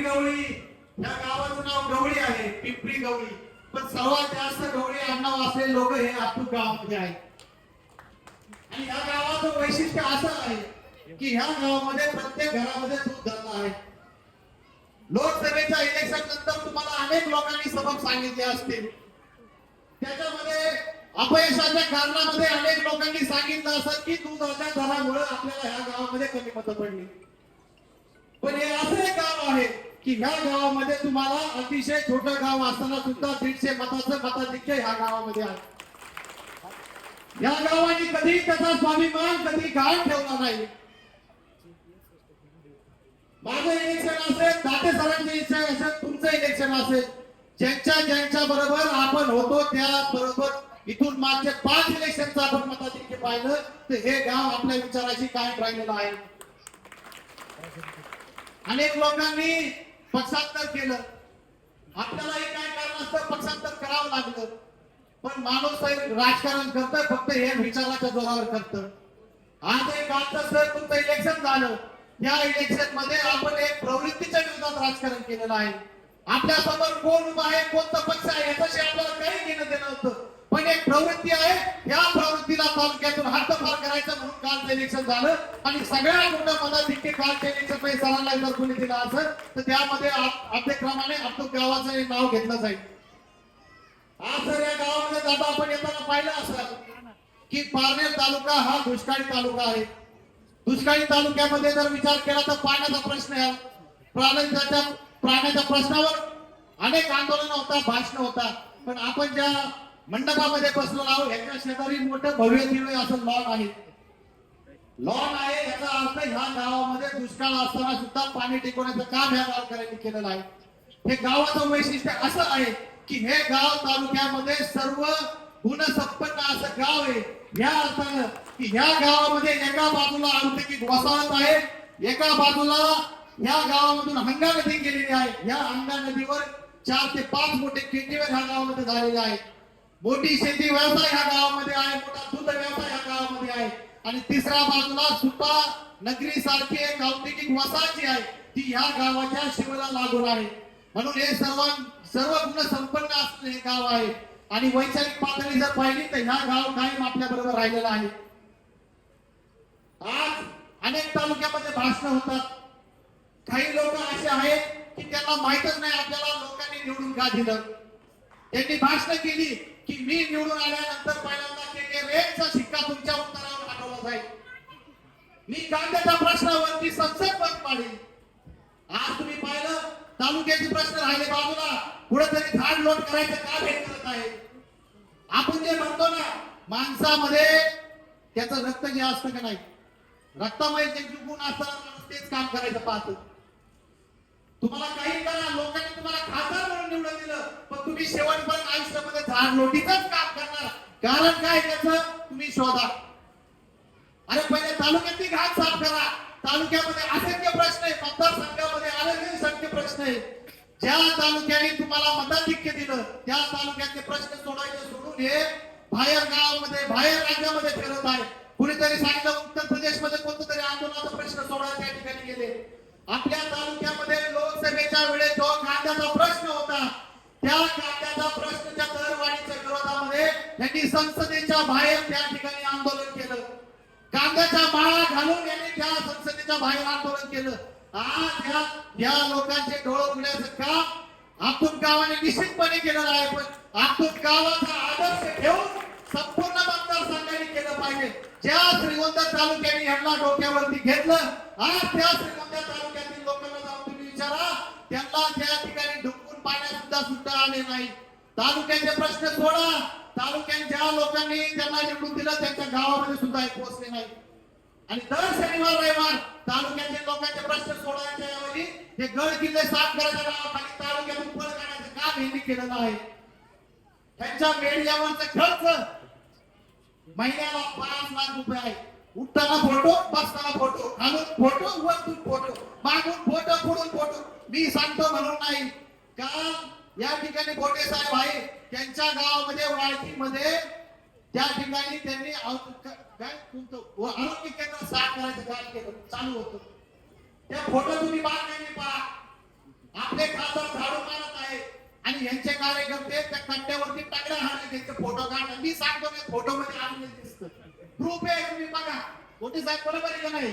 गवळी. या गावाचं नाव गवळी आहे पिंपरी गवळी. पण सर्वात जास्त गवळी आडनाव असलेले लोक हे आतूर गावामध्ये आहेत. आणि या गावाचं वैशिष्ट्य असं आहे की ह्या गावामध्ये प्रत्येक घरामध्ये दूध धरला आहे. लोकसभेच्या इलेक्शन नंतर तुम्हाला अनेक लोकांनी सबक सांगितले असतील. त्याच्यामध्ये अपयशाच्या कारणामध्ये अनेक लोकांनी सांगितलं असत की दुधाच्या दरामुळे आपल्याला ह्या गावामध्ये कमी मतं पडली पण हे असं एक गाव आहे की ह्या गावामध्ये तुम्हाला अतिशय छोटं गाव असताना सुद्धा दीडशे मताचं मताधिक्य ह्या गावामध्ये आहे. या गावाने कधी त्याचा स्वाभिमान कधी घाण ठेवला नाही. माझं इलेक्शन असेल दाते सरांचे इलेक्शन असेल तुमचं इलेक्शन असेल ज्यांच्या ज्यांच्या बरोबर आपण होतो त्या बरोबर इथून मागचे पाच इलेक्शनचं आपण मताधिक्य पाहिलं तर हे गाव आपल्या विचाराशी कायम राहिलेलं आहे. अनेक लोकांनी पक्षांतर केलं. आपल्यालाही काय कारण असतं? पक्षांतर करावं लागलं. पण माणूस हे राजकारण करतं फक्त हे विचाराच्या जोरावर करत आज एक आजचं सर तुमचं इलेक्शन झालं. या इलेक्शनमध्ये आपण एक प्रवृत्तीच्या विरोधात राजकारण केलेलं आहे. आपल्यासमोर कोण उभा आहे कोणता पक्ष आहे याच्याशी आपल्याला काही घेणं देणं होतं. पण एक प्रवृत्ती आहे या प्रवृत्तीला तालुक्यातून हद्दपार करायचं म्हणून कालचं इलेक्शन झालं. आणि सगळ्या मोठं मनाधिक्य कालचे इलेक्शन पैसे सरांना जर कोणी दिलं असं तर त्यामध्ये अध्यक्रमाने आपलं गावाचं नाव घेतलं जाईल. आज जर या गावामध्ये जाता आपण येताना पाहिलं असं की पारनेर तालुका हा दुष्काळी तालुका आहे. दुष्काळी तालुक्यामध्ये जर विचार केला तर पाण्याचा प्रश्न आहे. प्राण्यांच्या प्राण्याच्या प्रश्नावर अनेक आंदोलन होता भाषण होता पण आपण ज्या मंडपामध्ये बसलो आहोत. ह्याच्या शेजारी मोठं भव्य दिव्य असं लॉन आहे. लॉन आहे याचा अर्थ ह्या गावामध्ये दुष्काळ असताना सुद्धा पाणी टिकवण्याचं काम ह्या गावकऱ्यांनी केलेलं आहे. हे गावाचं वैशिष्ट्य असं आहे की हे गाव तालुक्यामध्ये सर्व गुणसंपन्न असं गाव आहे. या अर्थानं की ह्या गावामध्ये एका बाजूला औद्योगिक वसाहत आहे एका बाजूला या गावामधून हंगा नदी गेलेली आहे. या हंगा नदीवर चार ते पाच मोठे केंद्रीय ह्या गावामध्ये झालेले आहेत. मोठी शेती व्यवसाय ह्या गावामध्ये आहे मोठा दूध व्यवसाय ह्या गावामध्ये आहे. आणि तिसऱ्या बाजूला सुपा नगरी सारखी एक औद्योगिक वसाहत जी आहे ती ह्या गावाच्या शिवला लागून आहे. म्हणून हे सर्व सर्व गुण संपन्न असलेले हे गाव आहे. आणि वैचारिक पातळी जर पाहिली तर ह्या गाव कायम आपल्या बरोबर राहिलेला आहे. आज अनेक तालुक्यामध्ये भाषण होतात. काही लोक असे आहेत की त्यांना माहितच नाही आपल्याला लोकांनी निवडून का दिलं. त्यांनी भाषण केली. की मी निवडून आल्यानंतर पहिल्यांदा के के रेटचा शिक्का तुमच्या उत्तरावर पाठवला जाईल. मी कांद्याच्या प्रश्नावरती संसद बंद पाडेल. आज तुम्ही पाहिलं तालुक्याचे प्रश्न राहिले बाजूला. कुठेतरी झाड लोट करायचं का हे करत आहे? आपण जे म्हणतो ना माणसामध्ये त्याचं रक्त जे असतं का नाही? रक्तामध्ये जे गुण असताना तेच काम करायचं पाहतो. तुम्हाला काही करा लोकांनी तुम्हाला खातं निवडून दिलं पण तुम्ही शेवटपर्यंत आयुष्यामध्ये झाड लोटीच काम करणार. कारण काय त्याच? तुम्ही शोधा. अरे पहिले तालुक्यातली घाट साफ करा. तालुक्यामध्ये असंख्य प्रश्न आहे मतदारसंघामध्ये अनेक संख्य प्रश्न आहे ज्या तालुक्याने तुम्हाला मताधिक्य दिलं त्या तालुक्यातले प्रश्न सोडवायचे सोडून हे बाहेर गावामध्ये बाहेर राज्यामध्ये फिरत आहे. कुणीतरी सांगितलं उत्तर प्रदेशमध्ये कोणतं तरी आंदोलनाचा प्रश्न सोडवायला त्या ठिकाणी गेले. आपल्या तालुक्यामध्ये लोकसभेच्या वेळेस जो कांद्याचा प्रश्न होता त्या कांद्याच्या प्रश्नच्या दरवाढीच्या विरोधामध्ये त्यांनी संसदेच्या बाहेर त्या ठिकाणी आंदोलन केलं. कांद्याच्या माळा घालून यांनी त्या संसदेच्या बाहेर आंदोलन केलं. आज या या लोकांचे डोळे उघड्याचं काम आतून गावाने निश्चितपणे केलेलं आहे पण आतून गावाचा आदर्श घेऊन संपूर्ण मतदारसंघाने केलं पाहिजे. ज्या श्रीगोंदा तालुक्याने यांना डोक्यावरती घेतलं आज त्या श्रीगोंदा तालुक्यातील लोकांना जाऊन तुम्ही विचारा. त्यांना त्या ठिकाणी ढुकून पाण्यात सुद्धा सुद्धा आले नाही. तालुक्याचे प्रश्न सोडा. तालुक्यात ज्या लोकांनी त्यांना निवडून दिलं त्यांच्या गावामध्ये सुद्धा हे पोहोचले नाही. आणि दर शनिवार रविवार तालुक्यातील लोकांचे प्रश्न सोडवायच्या ऐवजी हे गड किल्ले साफ करायच्या नावाखाली तालुक्यातून पळ काढायचं काम यांनी केलेलं आहे. त्यांच्या मीडियावरचा खर्च महिन्याला पाच लाख रुपये आहे. उठताना फोटो बसताना फोटो खालून फोटो वरतून फोटो मागून फोटो पुढून फोटो मी सांगतो म्हणून नाही. का या ठिकाणी गोटे साहेब आहे? त्यांच्या गावामध्ये वाळकीमध्ये त्या ठिकाणी त्यांनी आरोग्य केंद्र साफ करायचं काम केलं चालू होतं. त्या फोटो तुम्ही बाहेर पहा आपले खासदार झाडू मारत आहे आणि यांचे कार्यकर्ते त्या कट्ट्यावरती टाकड्या हाणले त्यांचे फोटो काढले मी सांगतो मी फोटो मध्ये आलेले दिसत प्रूफ आहे तुम्ही बघा? मोठी साहेब बरोबर आहे का नाही?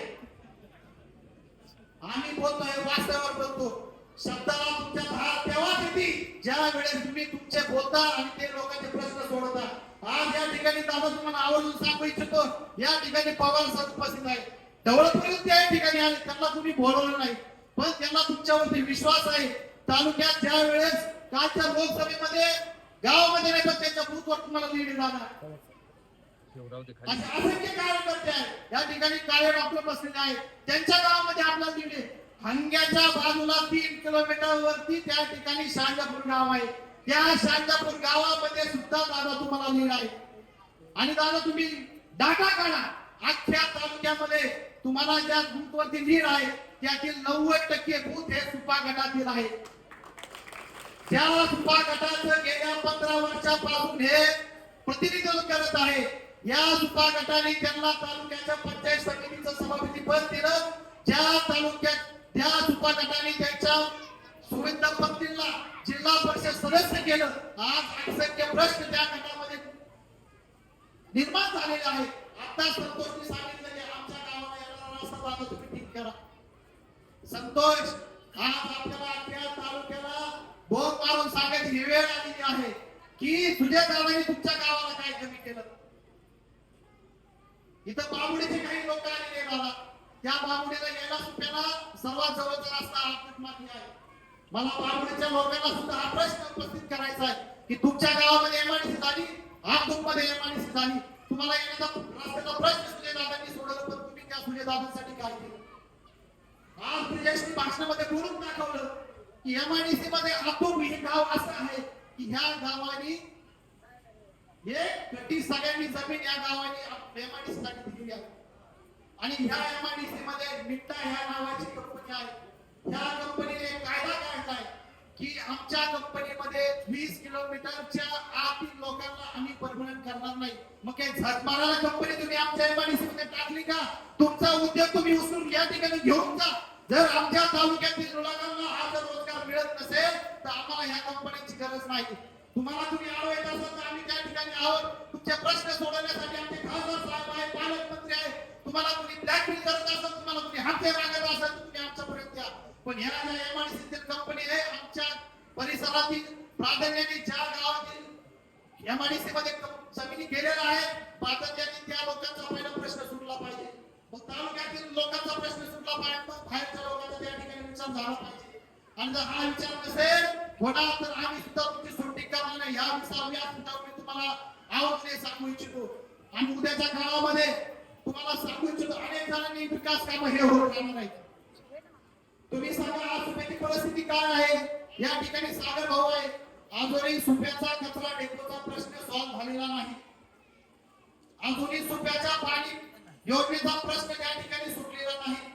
आम्ही बोलतोय वास्तवावर बोलतो. शब्दाला तुमच्या भार तेव्हाच येते ज्या वेळेस तुम्ही तुमचे बोलता आणि ते लोकांचे प्रश्न सोडवता. आज या ठिकाणी दादा तुम्हाला आवर्जून सांगू इच्छितो या ठिकाणी पवार सर उपस्थित आहे दौलतपर्यंत त्या ठिकाणी आले त्यांना तुम्ही बोलवलं नाही. पण त्यांना तुमच्यावरती विश्वास आहे. तालुक्यात ज्या वेळेस कालच्या लोकसभेमध्ये गावामध्ये नाही पण त्यांच्या बूथवर तुम्हाला लीड जाणार असे असंख्य कार्यकर्ते आहेत. या ठिकाणी डॉक्टर बसलेले आहेत. त्यांच्या गावामध्ये आपला हंग्याच्या बाजूला तीन किलोमीटर वरती त्या ठिकाणी शांजापूर गाव आहे. त्या शांजापूर गावामध्ये सुद्धा दादा तुम्हाला लीड आहे आणि दादा तुम्ही डाटा काढा. अख्ख्या तालुक्यामध्ये तुम्हाला ज्या बूथ वरती लीड आहे त्यातील नव्वद टक्के बूथ हे सुपा गटातील आहे त्या सुपा गटाचं गेल्या पंधरा वर्षापासून हे प्रतिनिधित्व करत आहे. या सुपा गटाने त्यांना तालुक्याच्या पंचायत समितीचं सभापती पद दिलं. ज्या तालुक्यात त्या सुपा गटाने त्यांच्या सुविधा पंक्तीला जिल्हा परिषद सदस्य केलं. आज असंख्य प्रश्न त्या गटामध्ये निर्माण झालेले आहेत आता संतोषने सांगितलं की आमच्या गावाला येणारा रस्ता आता तुम्ही ठीक करा. संतोष आज आपल्याला त्या तालुक्याला बोक मारून सांगायची ही वेळ आलेली आहे की तुझ्या गावाने तुमच्या गावाला काय कमी केलं? इथं बाबुडीचे काही लोक आलेले दादा त्या बाबुडीला यायला सुट्याला सर्वात जवळचा रस्ता आर्थिक माती आहे. मला बाबुडीच्या लोकांना सुद्धा हा प्रश्न उपस्थित करायचा आहे की तुमच्या गावामध्ये एमआयडीसी झाली? आर्थिकमध्ये एमआयडीसी झाली. तुम्हाला येण्याचा रस्त्याचा प्रश्न सुजयदादांनी सोडवला पण तुम्ही त्या सुजयदादांसाठी काय केलं? आज प्रियश्री भाषणामध्ये बोलून दाखवलं. एमआयडीसी मध्ये आतून हे गाव असं आहे की ह्या गावाने हे कटी सगळ्यांनी जमीन या गावाने एमआयडीसी साठी दिलेली आहे. आणि ह्या एमआयडीसी मध्ये मिट्टा ह्या नावाची कंपनी आहे. ह्या कंपनीने कायदा काढलाय की आमच्या कंपनीमध्ये वीस किलोमीटरच्या आतील लोकांना आम्ही परमनंट करणार नाही. मग काय झटमाराला कंपनी तुम्ही आमच्या एमआयडीसी मध्ये टाकली का? तुमचा उद्योग तुम्ही उचलून या ठिकाणी घेऊन जा. जर आमच्या तालुक्यातील लोकांना हा जर मिळत नसेल तर आम्हाला ह्या कंपन्यांची गरज नाही. तुम्हाला तुम्ही आलो येत असाल तर आम्ही त्या ठिकाणी आहोत. तुमचे प्रश्न सोडवण्यासाठी आमचे खासदार साहेब आहे पालकमंत्री आहे तुम्हाला तुम्ही ब्लॅकमेल करत असाल तुम्हाला तुम्ही हाते मागत असाल तर तुम्ही आमच्यापर्यंत या. पण ह्या ज्या एमआयडीसीतील कंपनी आहे आमच्या परिसरातील प्राधान्याने ज्या गावातील एमआयडीसी मध्ये जमिनी गेलेल्या आहेत प्राधान्याने त्या लोकांचा पहिला प्रश्न सुटला पाहिजे. मग तालुक्यातील लोकांचा प्रश्न सुटला पाहिजे मग बाहेरच्या लोकांचा त्या ठिकाणी नुकसान झाला पाहिजे. आणि जर हा विचार नसेल होणार तर आम्ही सुद्धा तुमची सुट्टी करणार नाही या विचार सुद्धा मी तुम्हाला आवडले सांगू इच्छितो. आणि उद्याच्या काळामध्ये तुम्हाला सांगू इच्छितो अनेक जणांनी विकास काम हे होत राहणार नाही तुम्ही सांगा आज सुप्याची परिस्थिती काय आहे? या ठिकाणी सागर भाऊ आहे. अजूनही सुप्याचा कचरा डेपोचा प्रश्न सॉल्व्ह झालेला नाही. अजूनही सुप्याच्या पाणी योजनेचा प्रश्न त्या ठिकाणी सुटलेला नाही.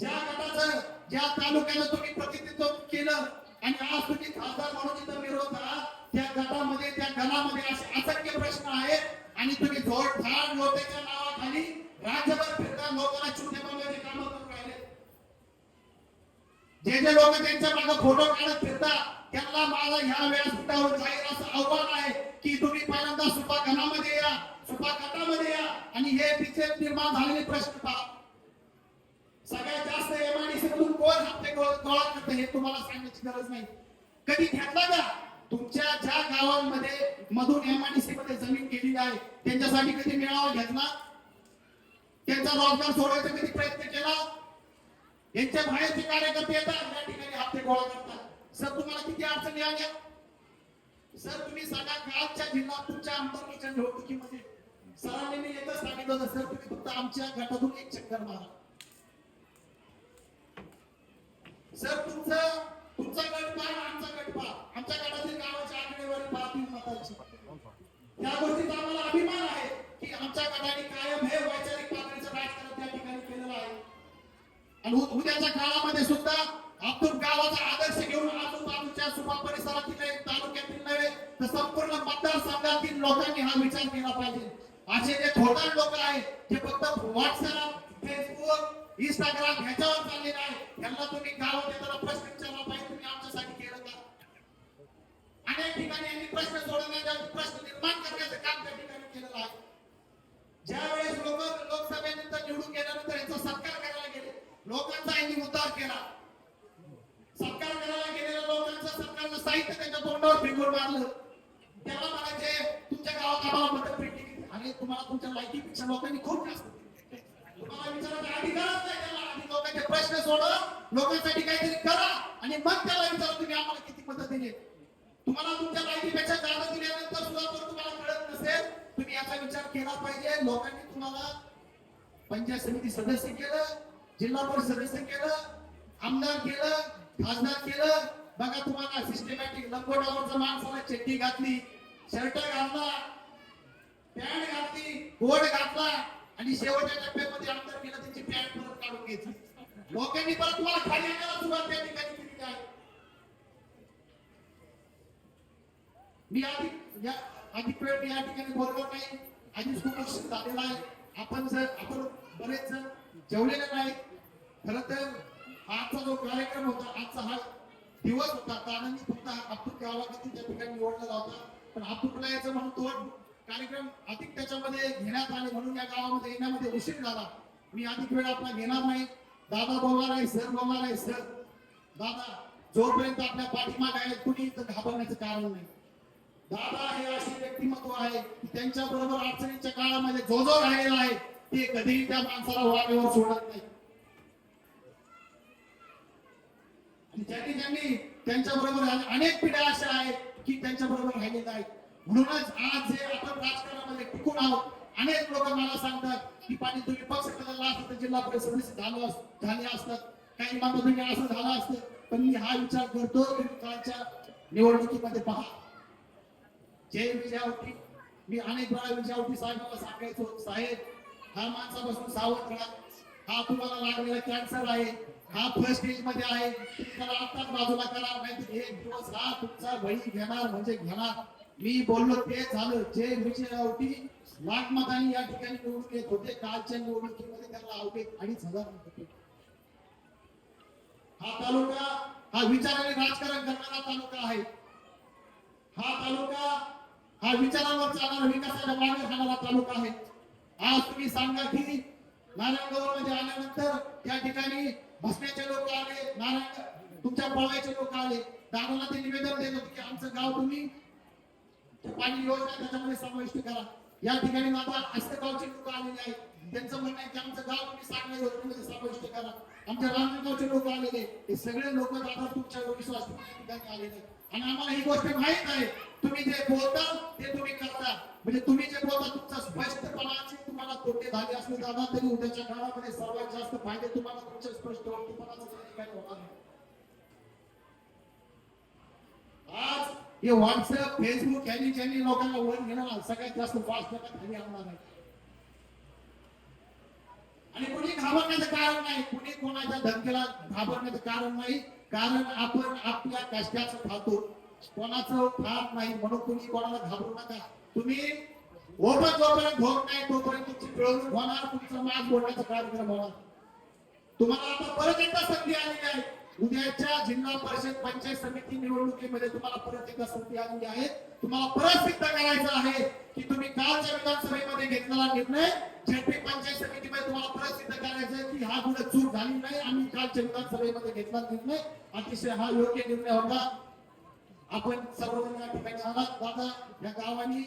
ज्या गटाचं ज्या तालुक्यानं तुम्ही प्रतिनिधित्व केलं आणि आज तुम्ही खासदार म्हणून इथं विरोध आहात त्या गटामध्ये त्या गणामध्ये असे असंख्य प्रश्न आहेत आणि तुम्ही जोडधाड लोटेच्या नावाखाली राज्यभर फिरता लोकांना चुने बनवायचे काम करून राहिले. जे जे लोक त्यांच्या मागे फोटो काढत फिरतात त्यांना माझा ह्या वेळेस सुटावर जाईल असं आव्हान आहे की तुम्ही पहिल्यांदा सुपा घनामध्ये या सुपा गटामध्ये या आणि हे तिचे निर्माण झालेले प्रश्न पहा. सगळ्यात जास्त एमआयडीसी मधून कोण हप्ते गोळा करते हे तुम्हाला सांगण्याची गरज नाही. कधी घेतला का? तुमच्या ज्या गावांमध्ये मधून एमआयडीसी मध्ये जमीन गेलेली आहे त्यांच्यासाठी कधी मेळावा घेतला? त्यांचा रोजगार सोडवायचा कधी प्रयत्न केला? यांच्या बाहेरचे कार्यकर्ते येतात या ठिकाणी हप्ते गोळा करतात. सर तुम्हाला किती अडचणी आल्या? सर तुम्ही सांगा गावच्या जिल्हा तुमच्या आमदारकीच्या निवडणुकीमध्ये सरांनी मी एकच सांगितलं सर तुम्ही फक्त आमच्या गटातून एक चक्कर मारा सर तुमचं तुमचा गट पहा आणि आमचा गट पहा आमच्या गटातील गावाची आकडेवारी पहा तीन मतांची या गोष्टीचा आम्हाला अभिमान आहे की आमच्या गटाने कायम हे वैचारिक पातळीचं राजकारण त्या ठिकाणी केलेलं आहे. आणि उद्याच्या काळामध्ये सुद्धा आपण गावाचा आदर्श घेऊन आजूबाजूच्या सुपा परिसरातील तालुक्यातील नव्हे तर संपूर्ण मतदारसंघातील लोकांनी हा विचार केला पाहिजे. असे जे थोडा लोक आहेत ते फक्त व्हॉट्सअप फेसबुक इंस्टाग्राम ह्याच्यावर चाललेले आहेत अनेक ठिकाणी यांनी प्रश्न सोडवण्याच्या प्रश्न निर्माण करण्याचं काम त्या ठिकाणी केलेलं आहे. ज्या वेळेस लोक लोकसभेनंतर निवडून गेल्यानंतर यांचा सत्कार करायला गेले लोकांचा यांनी उद्धार केला. सत्कार करायला गेलेल्या लोकांचा सरकारनं साहित्य त्यांच्या तोंडावर फिरवून मारलं. त्याला म्हणायचे तुमच्या गावात आम्हाला मदत भेटली आणि तुम्हाला तुमच्या लायकीपेक्षा लोकांनी खूप जास्त तुम्हाला विचारायचा अधिकारच नाही त्याला. आणि लोकांचे प्रश्न सोडव लोकांसाठी काहीतरी करा आणि मग त्याला विचारा तुम्ही आम्हाला किती मदत दिली तुम्हाला तुमच्या माहितीपेक्षा जादा दिल्यानंतर सुद्धा जर तुम्हाला कळत नसेल तुम्ही याचा विचार केला पाहिजे. लोकांनी तुम्हाला पंचायत समिती सदस्य केलं जिल्हा परिषद सदस्य केलं आमदार केलं खासदार केलं. बघा तुम्हाला सिस्टमॅटिक लंगोटावरचा माणसाला चड्डी घातली शर्ट घातला पॅन्ट घातली कोट घातला आणि शेवटच्या टप्प्यामध्ये आमदार केलं त्याची पॅन्ट परत काढून घेतली लोकांनी परत तुम्हाला खाली आणायला सुरुवात त्या ठिकाणी केली मी आधी या अधिक वेळ मी या ठिकाणी बोललो नाही. आधीच खूप झालेला आहे. आपण जर आपण बरेच जण जेवलेले नाही खर तर आजचा जो कार्यक्रम होता आजचा हा दिवस होता कारण फक्त अब्दुल गावासाठी त्या ठिकाणी निवडला होता. पण अब्दुलला यायचं म्हणून तो कार्यक्रम अधिक त्याच्यामध्ये घेण्यात आले म्हणून या गावामध्ये येण्यामध्ये उशीर झाला. मी अधिक वेळ आपला घेणार नाही. दादा बोलणार आहे सर बोलणार आहे सर. दादा जोपर्यंत आपल्या पाठीमाग आहे कुणी इथं घाबरण्याचं कारण नाही. दादा हे असे व्यक्तिमत्व आहे की त्यांच्या बरोबर अडचणीच्या काळामध्ये जो जो राहिलेला आहे ते कधीही त्या माणसाला वाटेवर सोडत नाही. त्यांनी ज्यांनी ज्यांनी त्यांच्या बरोबर अनेक पिढ्या अशा आहेत की त्यांच्या बरोबर राहिलेल्या आहेत म्हणूनच आज जे आपण राजकारणामध्ये टिकून आहोत अनेक लोक मला सांगतात की पाणी तुम्ही पक्ष बदलला असतं तर जिल्हा परिषद झालो झाले असतात. काही मात्र तुम्ही असं झालं असतं. पण मी हा विचार करतो कालच्या निवडणुकीमध्ये पहा. जय विजयावती मी अनेक वेळा विजयावती साहेबांना सांगायचो साहेब हा माणसापासून सावध राहा. हा तुम्हाला लागलेला कॅन्सर आहे. हा फर्स्ट स्टेजमध्ये आहे. त्याला आत्ताच बाजूला करा नाही. एक दिवस हा तुमचा बळी घेणार म्हणजे घेणार. मी बोललो ते झालं. जे विजयावती लाख या ठिकाणी निवडून येत होते. कालच्या निवडणुकीमध्ये त्याला अवघे अडीच हजार होते. हा तालुका हा विचाराने राजकारण करणारा तालुका आहे. हा तालुका हा विचारावर चालणारा विकासाला मागे खाणारा तालुका आहे. आज तुम्ही सांगा की नारायणगावमध्ये आल्यानंतर त्या ठिकाणी भसण्याचे लोक आले नारायण तुमच्या पळवायचे लोक आले. दादाला ते निवेदन देत होते की आमचं गाव तुम्ही पाणी योजना त्याच्यामध्ये समाविष्ट करा. या ठिकाणी आता हस्तगावचे लोक आलेले आहेत. त्यांचं म्हणणं आहे की आमचं गाव तुम्ही चांगल्या योजनेमध्ये समाविष्ट करा. आमच्या रामगावचे लोक आलेले हे सगळे लोक दादा तुमच्या विश्वास ठिकाणी आलेले आहेत. आणि आम्हाला ही गोष्ट माहीत आहे तुम्ही जे बोलता ते तुम्ही करता. म्हणजे तुम्ही जे बोलता तुमचा स्पष्टपणाचे तुम्हाला तोटे झाले असले दादा तरी उद्याच्या काळामध्ये सर्वात जास्त फायदे तुम्हाला तुमच्या स्पष्ट आज हे व्हॉट्सअप फेसबुक यांनी ज्यांनी लोकांना वर घेणार सगळ्यात जास्त फास्ट खाली आणणार आहे आणि कोणी घाबरण्याचं कारण नाही. कुणी कोणाच्या धमकीला घाबरण्याचं कारण नाही. कारण आपण आपल्या कष्टाचं खातो कोणाचं खात नाही म्हणून तुम्ही कोणाला घाबरू नका. तुम्ही ओपन जोपर्यंत होत नाही तोपर्यंत तुमची पिळवणूक होणार तुमचं मास बोलण्याचा कार्यक्रम होणार. तुम्हाला आता परत एकदा संधी आलेली आहे. उद्याच्या जिल्हा परिषद पंचायत समिती निवडणुकीमध्ये तुम्हाला परत एकदा संधी आलेली आहे. तुम्हाला परत सिद्ध करायचं आहे की तुम्ही कालच्या विधानसभेमध्ये घेतलेला निर्णय झेडपी पंचायत समितीमध्ये तुम्हाला परत सिद्ध करायचं आहे की हा कुठे चूक झाली नाही आम्ही कालच्या विधानसभेमध्ये घेतला निर्णय. अतिशय हा योग्य निर्णय होता. आपण सर्वजण या ठिकाणी आलात. दादा या गावाने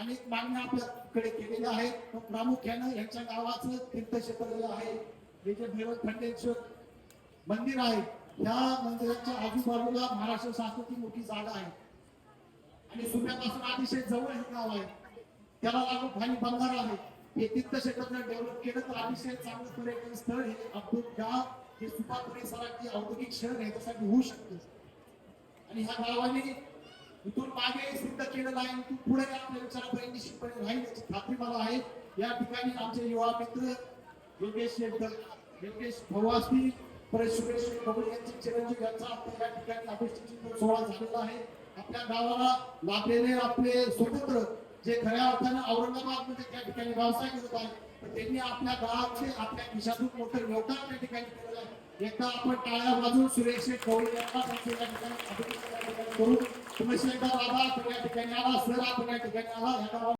अनेक मागण्या आपल्याकडे केलेल्या आहेत. प्रामुख्यानं यांच्या गावाचं तीर्थक्षेत्र आहे. हे जे भैरव खंडेश्वर मंदिर आहे या मंदिराच्या आजूबाजूला महाराष्ट्र शासनाची मोठी जागा आहे. आणि सुप्यापासून अतिशय जवळ हे गाव आहे. त्याला लागून खाली बंधारा आहे. हे तीर्थक्षेत्र डेव्हलप केलं तर अतिशय चांगलं पर्यटन स्थळ हे अब्दुल गाव. हे सुपा परिसराची औद्योगिक शहर याच्यासाठी होऊ शकते. आणि ह्या गावाने इथून मागे सिद्ध केलेलं आहे. इथून पुढे आपल्या विचारापर्यंत निश्चितपणे राहील याची खात्री मला आहे. या ठिकाणी आमचे युवा मित्र योगेश शेटकर योगेश भाऊ असतील सुरेश कबूल यांची चिरंजीव यांचा आपल्या या ठिकाणी अभिषेक सोहळा झालेला आहे. आपल्या गावाला लाभलेले आपले स्वतंत्र जे खऱ्या अर्थानं औरंगाबादमध्ये त्या ठिकाणी व्यवसाय करत आहे पण त्यांनी आपल्या गावाचे आपल्या खिशातून मोठं योगदान त्या ठिकाणी केलेलं आहे. एकदा आपण टाळ्या वाजवून सुरेश शेठ यांना करून तुम्ही एकदा बाबा या आपण या ठिकाणी आला सर आपण या ठिकाणी आला ह्या